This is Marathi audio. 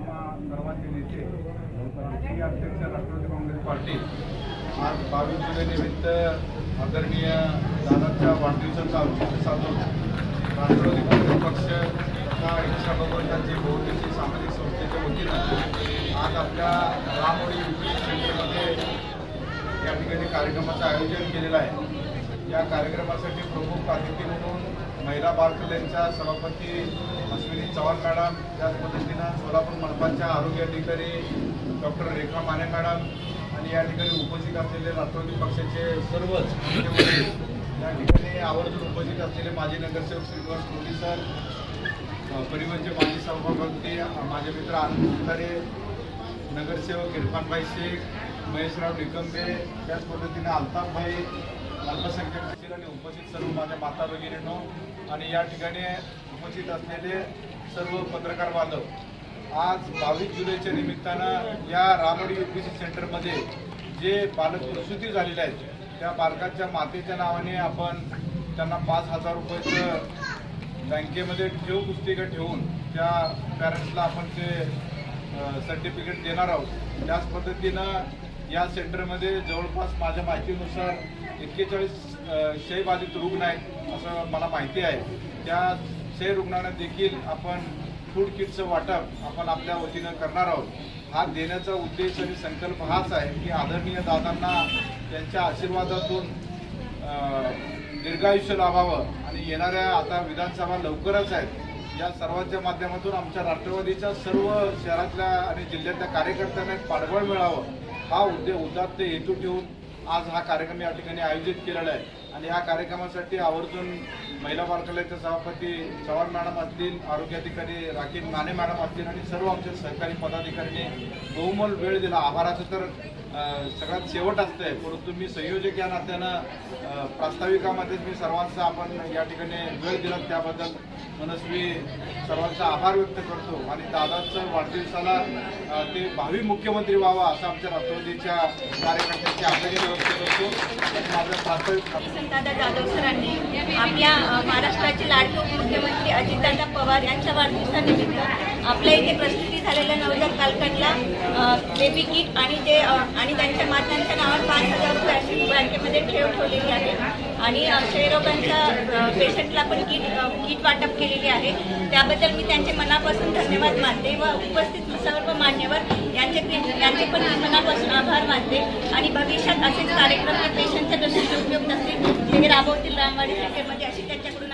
आम्हा सर्वांचे नेते राष्ट्रीय अध्यक्ष राष्ट्रवादी काँग्रेस पार्टी आज बावीस जुलैनिमित्त आदरणीय दादाच्या वाढदिवसाचा औचित्य साधून राष्ट्रवादी काँग्रेस पक्षाच्या इच्छा भगवंतांची बहुतेची सामाजिक संस्थेच्या वतीनं आज आपल्या रामोडी युपी सेंटरमध्ये या ठिकाणी कार्यक्रमाचं आयोजन केलेलं आहे. या कार्यक्रमासाठी प्रमुख अतिथी म्हणून महिला बाल कल्याणच्या सभापती अश्विनी चव्हाण मॅडम त्याच पद्धतीनं सोलापूर मनपाच्या आरोग्य अधिकारी डॉक्टर रेखा माने मॅडम आणि या ठिकाणी उपस्थित असलेले राष्ट्रवादी पक्षाचे सर्वच या ठिकाणी आवर्जून उपस्थित असलेले माजी नगरसेवक श्रीनिवास मोदी सर परिवहनचे माजी सभापती माझे मित्र आनंद सुतारे नगरसेवक इरफानभाई शेख महेशराव निकंबे त्याच पद्धतीने अल्ताफभाई अल्पसंख्याक असतील आणि उपस्थित सर्व माझ्या माता भगिनींनो आणि या ठिकाणी उपस्थित असलेले सर्व पत्रकार बांधव आज बावीस जुलैच्या निमित्तानं या रामडी युपीसी पी सी सेंटरमध्ये जे बालक प्रसूती झालेले आहेत त्या बालकाच्या मातेच्या नावाने आपण त्यांना पाच हजार रुपयाचं बँकेमध्ये ठेव पुस्तिका ठेवून त्या पॅरेंट्सला आपण ते सर्टिफिकेट देणार आहोत. त्याच पद्धतीनं या सेंटरमध्ये जवळपास माझ्या माहितीनुसार एक्केचाळीस क्षयबाधित रुग्ण आहेत असं मला माहिती आहे. त्या क्षय रुग्णांना देखील आपण फूड किटचं वाटप आपण आपल्या वतीनं करणार आहोत. हा देण्याचा उद्देश आणि संकल्प हाच आहे की आदरणीय दादांना त्यांच्या आशीर्वादातून दीर्घायुष्य लाभावं आणि येणाऱ्या आता विधानसभा लवकरच आहेत. या सर्वांच्या माध्यमातून आमच्या राष्ट्रवादीच्या सर्व शहरातल्या आणि जिल्ह्यातल्या कार्यकर्त्यांना एक पाठबळ मिळावं. हा उद्दे उदात्त हेतू ठेवून आज हा कार्यक्रम या ठिकाणी आयोजित केलेला आहे. आणि या कार्यक्रमासाठी आवर्जून महिला बालकल्याणचे सभापती चव्हाण मॅडम असतील आरोग्य अधिकारी राखीन माने मॅडम असतील आणि सर्व आमचे सहकारी पदाधिकाऱ्यांनी बहुमोल वेळ दिला. आभाराचं तर सगळ्यात शेवट असतंय परंतु मी संयोजक या नात्यानं प्रास्ताविकामध्ये प्रास्ताविकामध्येच मी सर्वांचा आपण या ठिकाणी वेळ दिला त्याबद्दल मनस्वी सर्वांचा आभार व्यक्त करतो. आणि दादाचं वाढदिवसाला ते भावी मुख्यमंत्री व्हावा असं आमच्या राष्ट्रवादीच्या कार्यकर्त्यांची अपेक्षा व्यक्त करतो. माझं प्रास्ताविक दादा जाधव सरांनी आपल्या महाराष्ट्राचे लाडके उपमुख्यमंत्री अजितदादा पवार यांच्या वाढदिवसानिमित्त आपल्या इथे प्रस्तुती झालेल्या नवजात बालकांना बेबी किट आणि जे आणि त्यांच्या मातांच्या नावावर पाच हजार रुपये अशी बँकेमध्ये ठेव ठेवलेली आहे. आणि क्षयरोगांच्या पेशंटला पण किट किट वाटप केलेली आहे. त्याबद्दल मी त्यांचे मनापासून धन्यवाद मानते व उपस्थित सर्व मान्यवर यांचे यांचे पण मी मनापासून आभार मानते. आणि भविष्यात असेच कार्यक्रम हे पेशंटच्या दृष्टीने उपयुक्त असतील. ते राबवतील रामवाडी सेंटरमध्ये अशी त्यांच्याकडून